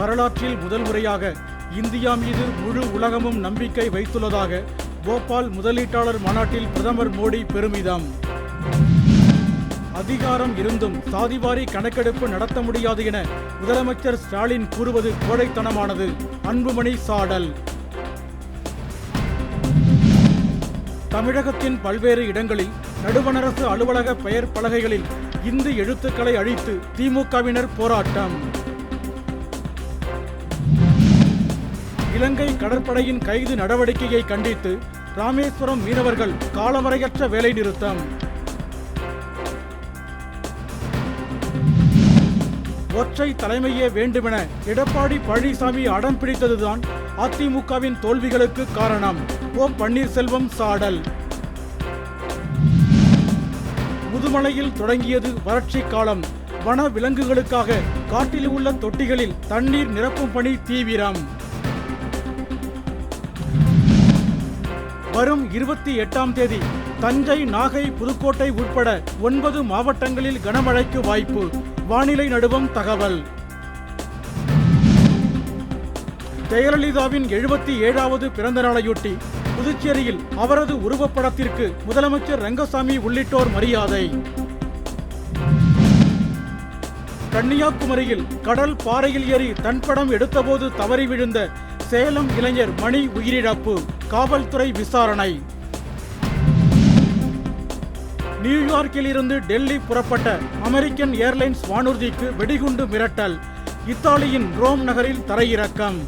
வரலாற்றில் முதல் முறையாக இந்தியா மீது முழு உலகமும் நம்பிக்கை வைத்துள்ளதாக போபால் முதலீட்டாளர் மாநாட்டில் பிரதமர் மோடி பெருமிதம். அதிகாரம் இருந்தும் சாதிவாரி கணக்கெடுப்பு நடத்த முடியாது என முதலமைச்சர் ஸ்டாலின் கூறுவது கோழைத்தனமானது. அன்புமணி சாடல். தமிழகத்தின் பல்வேறு இடங்களில் நடுவணரசு அலுவலக பெயர் பலகைகளில் இந்து எழுத்துக்களை அழித்து திமுகவினர் போராட்டம். இலங்கை கடற்படையின் கைது நடவடிக்கையை கண்டித்து ராமேஸ்வரம் மீனவர்கள் காலவரையற்ற வேலைநிறுத்தம். ஒற்றை தலைமையே வேண்டுமென எடப்பாடி பழனிசாமி அடம் பிடித்ததுதான் அதிமுகவின் தோல்விகளுக்கு காரணம். ஓ பன்னீர்செல்வம் சாடல். முதுமலையில் தொடங்கியது வறட்சி காலம். வன விலங்குகளுக்காக காட்டில் உள்ள தொட்டிகளில் தண்ணீர் நிரப்பும் பணி தீவிரம். வரும் இருபத்தி எட்டாம் தேதி தஞ்சை நாகை புதுக்கோட்டை உட்பட ஒன்பது மாவட்டங்களில் கனமழைக்கு வாய்ப்பு. வானிலை நடுவம் தகவல். ஜெயலலிதாவின் எழுபத்தி ஏழாவது பிறந்த நாளையொட்டி புதுச்சேரியில் அவரது உருவப்படத்திற்கு முதலமைச்சர் ரங்கசாமி உள்ளிட்டோர் மரியாதை. கன்னியாகுமரியில் கடல் பாறையில் ஏறி தன் படம் எடுத்தபோது தவறி விழுந்த சேலம் இளைஞர் மணி உயிரிழப்பு. காவல்துறை விசாரணை. நியூயார்க்கில் இருந்து டெல்லி புறப்பட்ட அமெரிக்கன் ஏர்லைன்ஸ் வானூர்திக்கு வெடிகுண்டு மிரட்டல். இத்தாலியின் ரோம் நகரில் தரையிறக்கம்.